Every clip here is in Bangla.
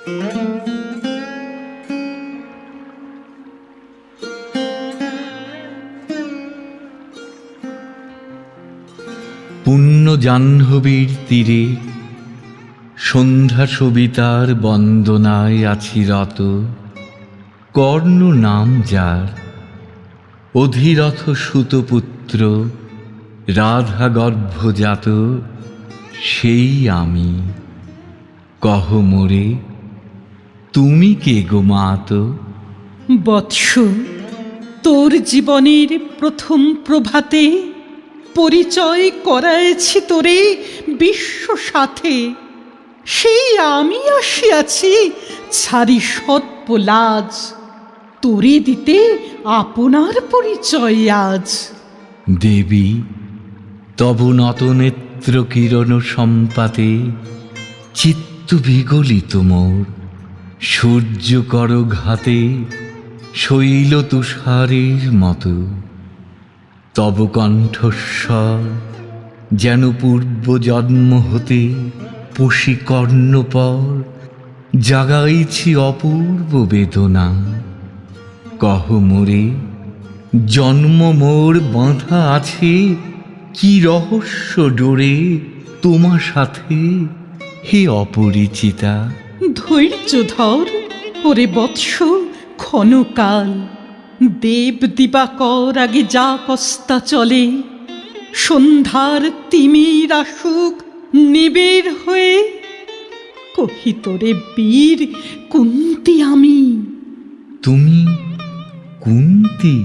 পুণ্য জাহ্নবীর তীরে সন্ধ্যা সবিতার বন্দনায় আছি রত। কর্ণ নাম যার, অধিরথ সুতপুত্র রাধা গর্ভজাত সেই আমি। কহ মোরে তুমি কে গো মাতো বৎস তোর জীবনের প্রথম প্রভাতে পরিচয় করাইছি তোরে বিশ্ব সাথে। সেই আমি আসিয়াছি ছাড়ি সত্য লাজ তোরে দিতে আপনার পরিচয় আজ। দেবী তব নতনেত্র কিরণ সম্পাতে চিত্ত বিগলিত মোর। সূর্য কর ঘাতে শৈল তুষারের মতো। তব কণ্ঠস্বর যেন পূর্ব জন্ম হতে পশি কর্ণপর, জাগাইছি অপূর্ব বেদনা। কহ মোরে, জন্ম মোর বাঁধা আছে, কি রহস্য ডোরে তোমার সাথে হে অপরিচিতা? ধৈর্য ধর ওরে বৎস ক্ষণকাল। দেব দিবাকর আগে যা কস্তা চলে সন্ধ্যার তিমির আসুক নিবিড় হয়ে। কহি তোরে বীর কুন্তি আমি। তুমি কুন্তি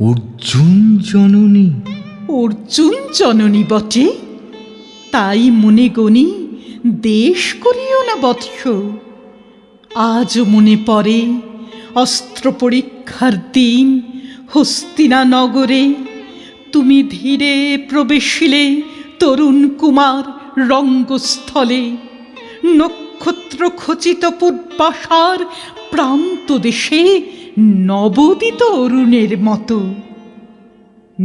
অর্জুন জননী। অর্জুন জননী বটে তাই মনে গনি দেশ করিও না বৎস। আজ মনে পড়ে অস্ত্র পরীক্ষার দিন, হস্তিনা নগরে। তুমি ধীরে প্রবেশিলে তরুণ কুমার রঙ্গস্থলে। নক্ষত্র খচিত পূর্বাশার প্রান্ত দেশে নবদিত অরুণের মতো।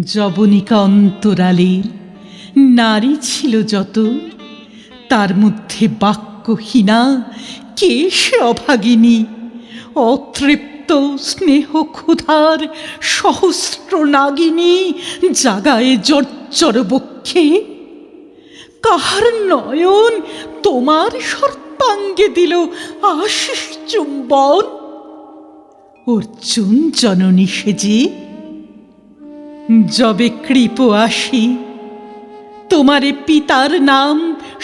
জবনিকা অন্তরালের নারী ছিল যত, তার মধ্যে বাক্যহীনা কে সে অভাগিনী? অতৃপ্ত স্নেহ ক্ষুধার সহস্র নাগিনী জাগায় জর্জর বক্ষে। কাহার নয়ন তোমার সর্পাঙ্গে দিল আশিস চুম্বন? অর্জুন জননী সেজে, যবে কৃপ আসি, তোমারে পিতার নাম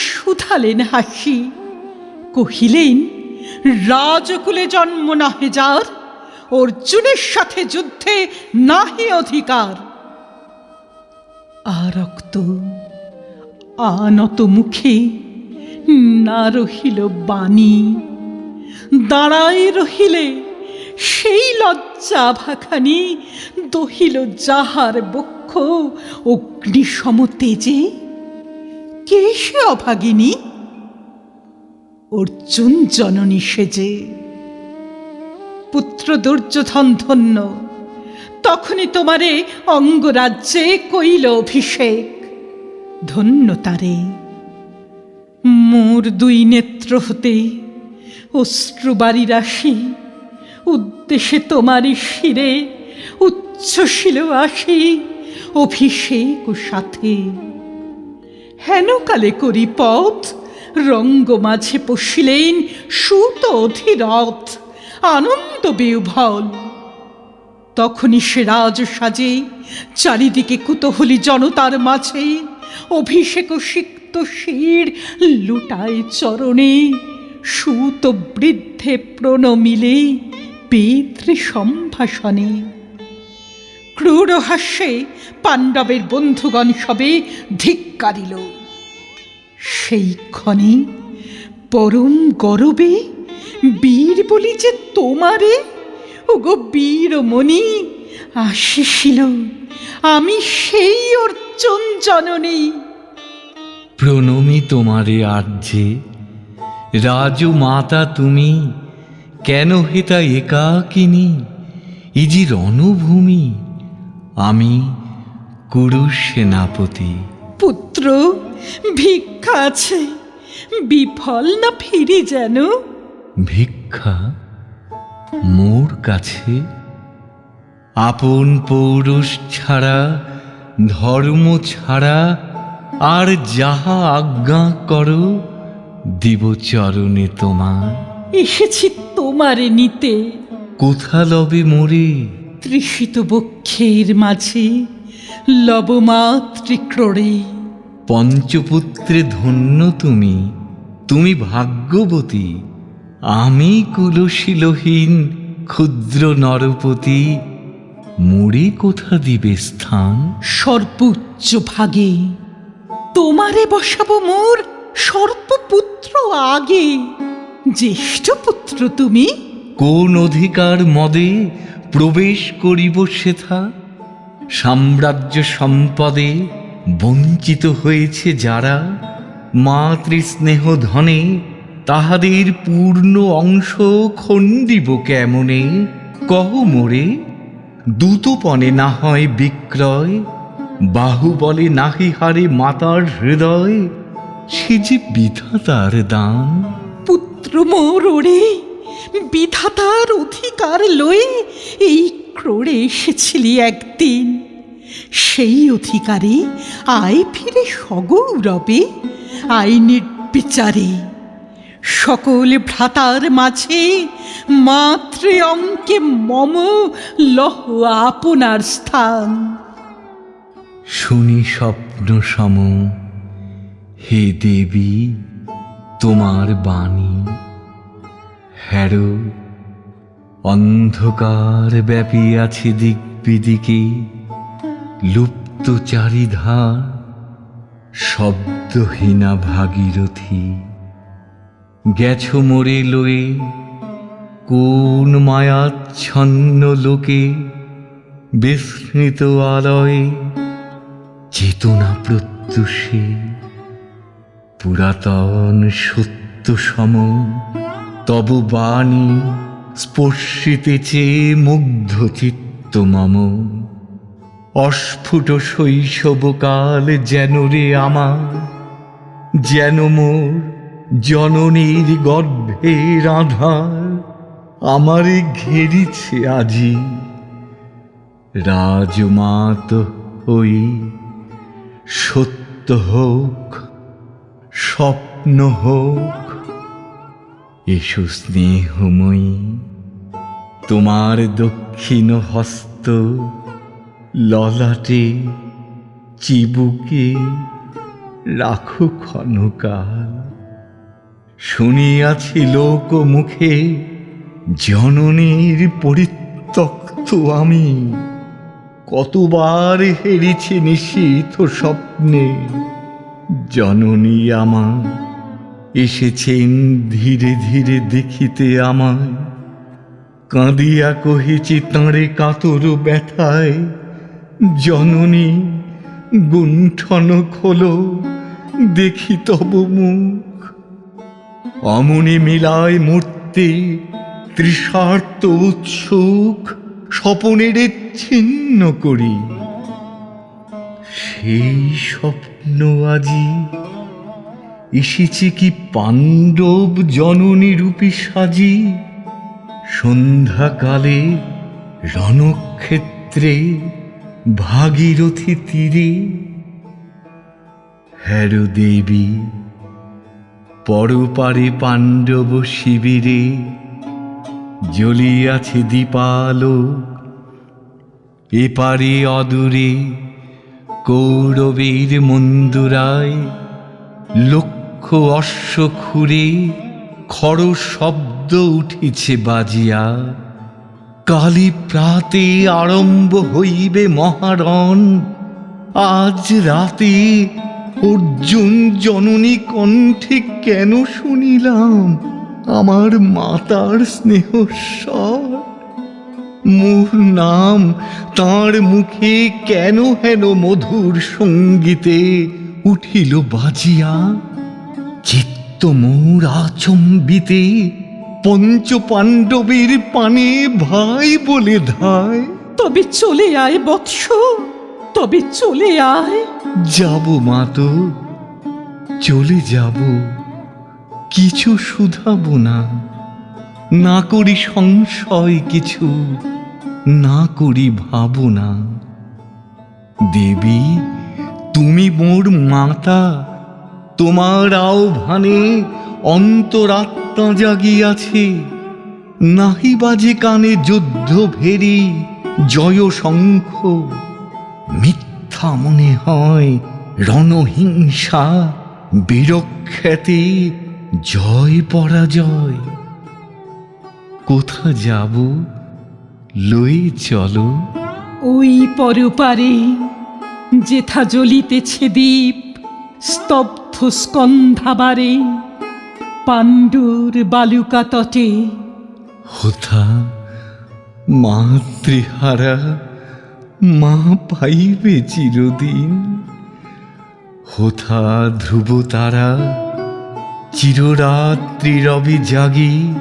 শুধালেন হাসি। কহিলেন, রাজকুলে জন্ম নাহে যার, অর্জুনের সাথে যুদ্ধে নাহি অধিকার। আরক্ত, আনত মুখে না রহিল বাণী। দাঁড়ায় রহিলে সেই লজ্জা ভাখানি দহিল যাহার বক্ষ অগ্নিসম তেজে। কে সে অভাগিনী? অর্জুন জননী সেজে। পুত্র দুর্যোধন ধন্য, তখনই তোমারে অঙ্গরাজ্যে কইল অভিষেক। ধন্য তারে, মোর দুই নেত্র হতে অশ্রুবাড়ি রাশি, উদ্দেশ্যে তোমারই শিরে উচ্ছ্বসিল আসি অভিষেক ও সাথে। হেন কালে করি পথ রঙ্গ মাঝে পশিলেন সুত অধিরথ, আনন্দ বিউভল। তখনই সে রাজ সাজে, চারিদিকে কুতূহলী জনতার মাঝে অভিষেক সিক্ত শির লুটায় চরণে, সুত বৃদ্ধে প্রণমিলে পিতৃ সম্ভাষণে ক্রূর হাস্যে পাণ্ডবের বন্ধুগণ সবে ধিক্কারিল। সেই ক্ষণে পরম গরবে বীর বলি যে তোমারে, ওগো বীরমণি আসিছিল আমি সেই অর্জুন জননী। প্রণমি তোমারে আর্যে রাজু মাতা তুমি, কেন হেতা একাকিনী ইজি রণভূমি আমি কুরু সেনাপতি। পুত্র ভিক্ষা আছে। বিফল না ফিরি যেন? ভিক্ষা? মোর কাছে? আপন পৌরুষ ছাড়া ধর্ম ছাড়া আর যাহা আজ্ঞা করো দিব চরণে তোমার। এসেছি তোমারে নিতে। কোথা লবে মোরে? তৃষিত বক্ষের মাঝে লবমাতৃক্রোড়ে পঞ্চপুত্রে ধন্য তুমি তুমি ভাগ্যবতী। আমি কুলশীলহীন ক্ষুদ্র নরপতি মুড়ি কোথা দিবে স্থান? সর্বোচ্চ ভাগে তোমারে বসাবো মোর সর্বপুত্র আগে। জ্যেষ্ঠ পুত্র তুমি। কোন অধিকার মদে প্রবেশ করিব সেথা? সাম্রাজ্য সম্পদে বঞ্চিত হয়েছে যারা মাতৃস্নেহ ধনে তাহাদের পূর্ণ অংশ খণ্ডিব কেমনে? কহ মোরে দ্রুতপণে না হয় বিক্রয়, বাহুবলে নাহি হারে মাতার হৃদয়, সে যে বিধাতার দান। পুত্র মোর বিধাতার অধিকার লয়ে এই ক্রোড়ে এসেছিলি একদিন। সেই অধিকারে আয় ফিরে সগৌরবে আইনের বিচারে সকল ভ্রাতার মাঝে মাতৃ অঙ্কে মম লহ আপনার স্থান। শুনি স্বপ্ন সম, হে দেবী, তোমার বাণী। হ্যারো, অন্ধকার ব্যাপী আছে দিক বিদিকে লুপ্ত চারিধার শব্দহীনা ভাগীরথী গেছ মোরে লয়ে, কোন মায়াচ্ছন্ন লোকে বিস্মৃত আলয়ে চেতনা প্রত্যুষে, পুরাতন সত্য সম তব বাণী স্পর্শিতেছে মুগ্ধ চিত্ত মম। অস্ফুট শৈশবকাল যেন রে আমার, যেন মোর জননীর গর্ভের আধার আমারে ঘেরিছে আজি। রাজমাত হই, সত্য হোক, স্বপ্ন হোক, এসো স্নেহময়ী, তোমার দক্ষিণ হস্ত ললাটে চিবুকে রাখো ক্ষণকাল। শুনিয়াছি লোক মুখে জননীর পরিত্যক্ত আমি। কতবার হেরিছি নিশীথ স্বপ্নে। জননী আমার এসেছেন ধীরে ধীরে দেখিতে আমায়। কাঁদিয়া কহিছি তাঁরে কাতর ব্যথায়। জননী, গুণ্ঠন খোলো, দেখি তব মুখ। অমনি মিলায় মূর্তি, তৃষার্ত উৎসুক, স্বপনের ছিন্ন করি। সেই স্বপ্ন আজি, এসেছে কি পাণ্ডব জননী রূপী সাজি? সন্ধ্যাকালে রণক্ষেত্রে ভাগীরথী তীরে। হ্যারো দেবী, পরপারে পাণ্ডব শিবিরে, জ্বলিয়াছে দীপালো এপারে অদূরে কৌরবের মন্দুরায়, লক্ষ অশ্ব খুঁড়ে খর শব্দ উঠিছে বাজিয়া। কালী প্রাতে আরম্ভ হইবে মহারণ। আজ রাতে অর্জুন জননী কণ্ঠে কেন শুনিলাম? আমার মাতার স্নেহ মোর নাম তার মুখে কেন হেন মধুর সঙ্গীতে উঠিল বাজিয়া? চিত্ত মোর আচম্বিতে পঞ্চ পাণ্ডবের পানে ভাই বলে ধায়। তবে চলে আয় বৎস তবে চলে আয়। যাব মা তো চলে যাব কিছু শুধাবো না। না করি সংশয় কিছু না করি ভাবনা। দেবী তুমি মোর মাতা তোমার আহ্বানে অন্তরাত্মা জাগিয়াছে, নাহি বাজে কানে যুদ্ধ ভেরি, জয় শঙ্খ, মিথ্যা মনে হয় রণহিংসা বীরখ্যাতি জয় পরাজয়। কোথা যাব? লই চলো। ওই পরপারে যেথা জ্বলিতেছে দ্বীপ, স্তব্ধ স্কন্ধাবারে পাণ্ডুর বালুকা তটে। হোথা মাতৃহারা মা পাইবে চিরদিন। হোথা, ধ্রুব তারা, চিররাত্রি রবি জাগি।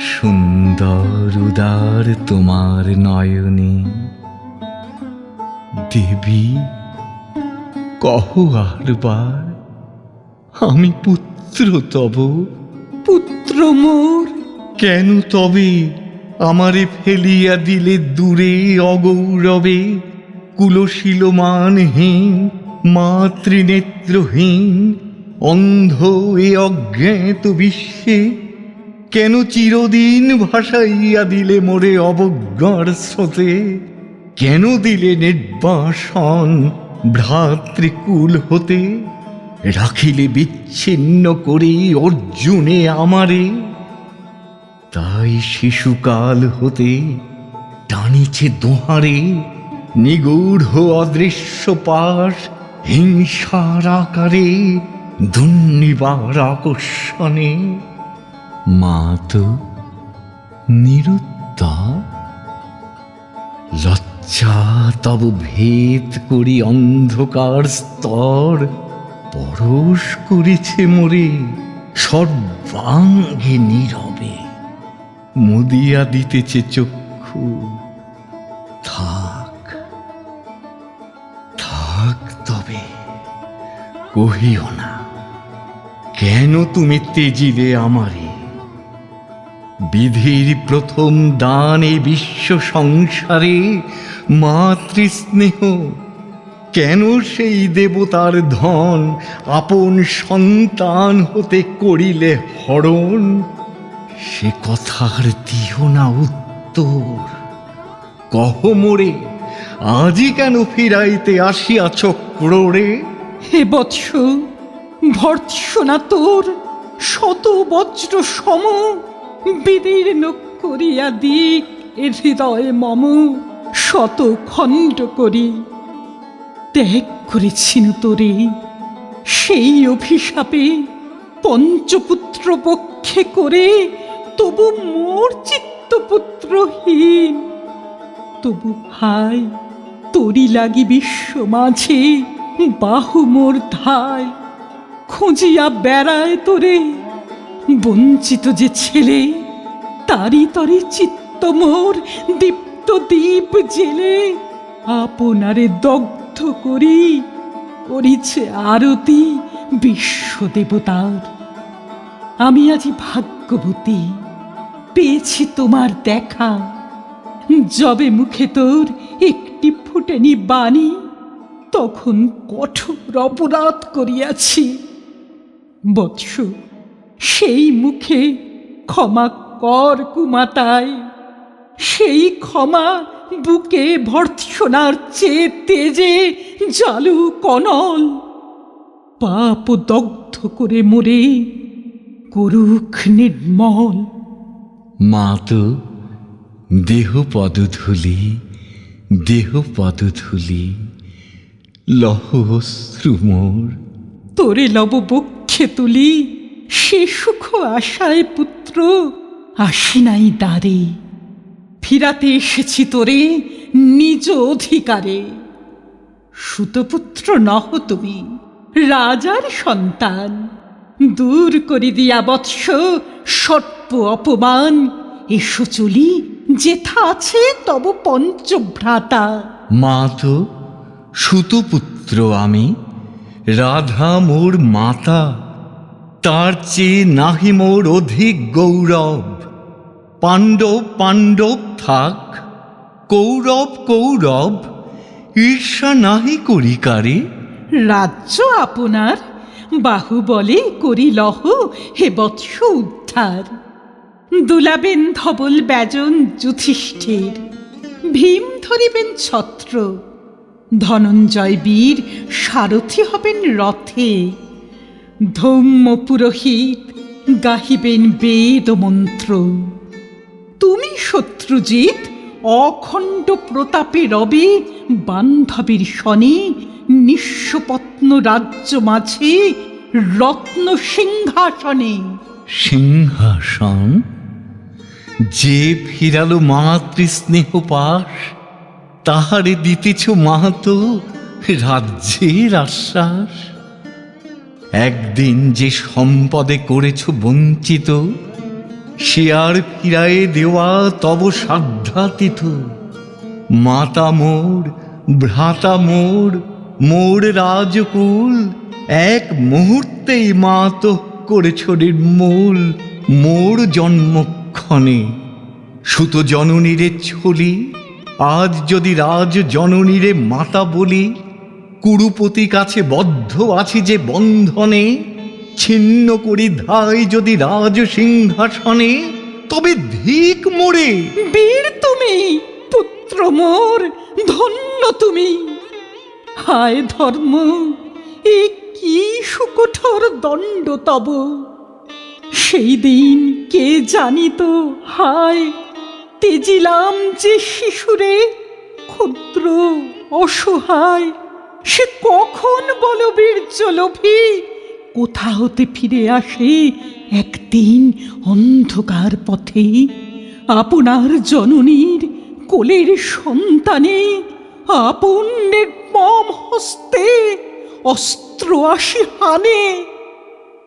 সুন্দর উদার তোমার নয়নে। দেবী, কহ আরবার, আমি পুত্র তব। পুত্র মোর। কেন তবে আমারে ফেলিয়া দিলে দূরে অগৌরবে? কুলশীলমানহীন মাতৃনেত্রহীন অন্ধ এ অজ্ঞাত বিশ্বে কেন চিরদিন ভাসাইয়া দিলে মোরে অবজ্ঞার স্রোতে? কেন দিলে নির্বাসন ভ্রাতৃকুল হতে? রাখিলে বিচ্ছিন্ন করে অর্জুনে আমারে। তাই শিশুকাল হতে টানিছে দোহারে নিগূঢ় অদৃশ্য পাশ হিংসার আকারে, দুর্নিবার আকর্ষণে। মা তো নিরুত্তর। লজ্জা তব ভেদ করি অন্ধকার স্তর। পরশ করেছে মোরে, সর্বাঙ্গে নীরবে। মুদিয়া দিতেছে চক্ষু। থাক থাক তবে, কহিও না, কেন তুমি তেজিলে আমারে? বিধির প্রথম দান বিশ্ব সংসারে মাতৃস্নেহ কেন সেই দেবতার ধন আপন সন্তান হতে করিলে হরণ? সে কথার দিও না উত্তর। কহ মোরে আজই কেন ফিরাইতে আসিয়াছ ক্রোড়ে? হে বৎস, ভর্ৎসনা তোর, শত বজ্র সম, বিদীর্ণ করিয়া দিক এ হৃদয় মম, শত খণ্ড করি। ত্যাগ করেছিনু তোরে। সেই অভিশাপে পঞ্চপুত্র পক্ষে করে তবু মোর চিত্তপুত্রহীন। তবু ভাই তরি লাগি বিশ্ব মাঝে বাহু মোর ধায়। খুঁজিয়া বেড়ায় তোরে, বঞ্চিত যে ছেলে তারি তরে চিত্ত মোর দীপ্ত দীপ জেলে। আপনারে দগ্ধ করি, করিছে আরতি বিশ্ব দেবতার আমি আজি ভাগ্যবতী, পেয়েছি তোমার দেখা। যবে মুখে তোর একটি ফুটেনি বাণী, তখন কঠোর অপরাধ করিয়াছি। বৎস, সেই মুখে ক্ষমা কর কুমাতায়, সেই ক্ষমা বুকে ভর্ৎসনার চেয়ে তেজে জালু কনল। পাপ দগ্ধ করে মোরে করুক নির্মল। মা তো দেহ পদধূলি দেহ পদধূলি লহ অশ্রু মোর। তোরে লব বক্ষে তুলি সে সুখ আশায় পুত্র আসি নাই দ্বারে। ফিরাতে এসেছি তোরে, নিজ অধিকারে। সুতপুত্র নহ তুমি, রাজার সন্তান। দূর করি দিয়া বৎস, সর্প অপমান। এসো চলি, যেথা আছে তব পঞ্চভ্রাতা। মা তো, সুতপুত্র আমি, রাধা মোর মাতা। তার চেয়ে নাহি মোর অধিক গৌরব। পাণ্ডব পাণ্ডব থাক, কৌরব কৌরব, ঈর্ষা নাহি করি কারে? রাজ্য আপনার, বাহুবলে করি লহ হে বৎস উদ্ধার। দুলাবেন ধবল ব্যজন যুধিষ্ঠির, ভীম ধরিবেন ছত্র। ধনঞ্জয় বীর, সারথি হবেন রথে। ধৌম্য পুরোহিত, গাহিবেন বেদ মন্ত্র তুমি শত্রুজিৎ? অখণ্ড প্রতাপে রবে বান্ধবীর শনে, নিঃস্বপত্ন রাজ্য মাঝে রত্ন সিংহাসনে। সিংহাসন? যে ফিরালো মাতৃস্নেহ পাশ, তাহারে দিতেছ মাহাতো রাজ্যের আশ্বাস? একদিন যে সম্পদে করেছ বঞ্চিত সে আর ফিরায়ে দেওয়া তব সাধ্যাতীত। মাতা মোর, ভ্রাতা মোর মোর রাজকুল, এক মুহূর্তেই মাত করেছ নির্মূল মোর জন্মক্ষণে। সুত জননীরে ছলি, আজ যদি রাজ জননীরে মাতা বলি, কুরুপতি কাছে বদ্ধ আছি যে বন্ধনে ছিন্ন করি ধাই যদি রাজ সিংহাসনে, তবে ধিক মোড়ে বীর তুমি, পুত্র মোর, ধন্য তুমি। হায় ধর্ম, এ কি সুকঠোর দণ্ড তব। সেই দিন কে জানিত, হায়, তেজিলাম যে শিশুরে, ক্ষুদ্র, অসহায়, সে কখন বলবীর্য লোভী কোথা হতে ফিরে আসে? একদিন অন্ধকার পথে আপনার জননীর কোলের সন্তানে আপন নির্মম হস্তে অস্ত্র আসি হানে।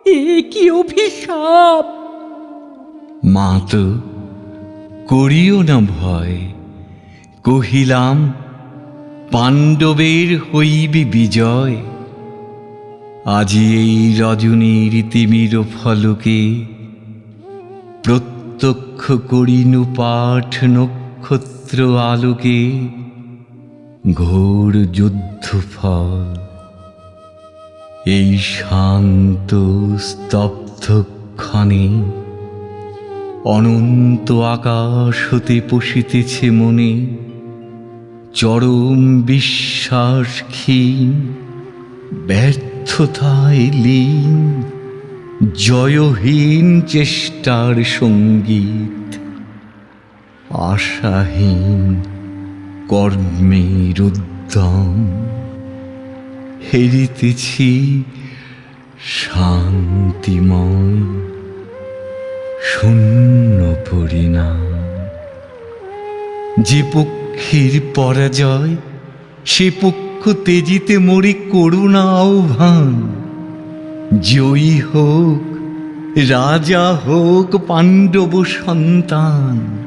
এ কি অভিশাপ? মা তো করিও না ভয়, কহিলাম, পাণ্ডবের হইবি বিজয়। আজি এই রজনীর তিমির ফলকে প্রত্যক্ষ করিনু পাঠ নক্ষত্র আলোকে ঘোর যুদ্ধ ফল। এই শান্ত স্তব্ধ ক্ষণে অনন্ত আকাশ হতে পশিতেছে মনে চরম বিশ্বাস ক্ষীণ ব্যর্থতায় লীন, জয়হীন চেষ্টার সংগীত, আশাহীন কর্মের উদ্যম। হেরিতেছি শান্তিময় শূন্য পরিণাম। যে পক্ষের পরাজয়, সে পক্ষ তেজিতে মরি করুণা আহ্বান। জয়ী হোক, রাজা হোক, পাণ্ডব সন্তান।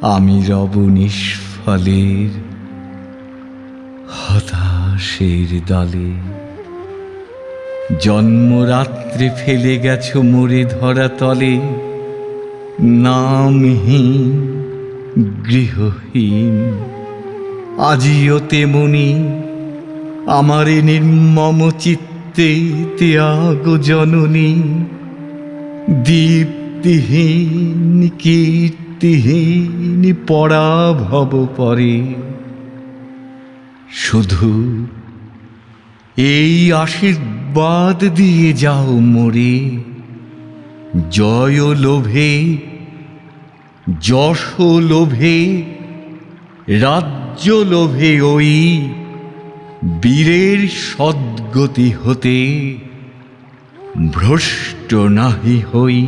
আমি রব নিষ্ফলের, হতাশের দলে। জন্মরাত্রে ফেলে গেছ মরে ধরা তলে। নামহীন, গৃহহীন। আজিও তেমনি আমারে নির্মম চিত্তে ত্যাগ জননী, দীপ্তিহীন, কীর্তিহীন পরাভব পরে। শুধু এই আশীর্বাদ দিয়ে যাও মরে, জয় লোভে, যশ লোভে রাজ্য লোভে ওই বীরের সদ্গতি হতে ভ্রষ্ট নাহি হই।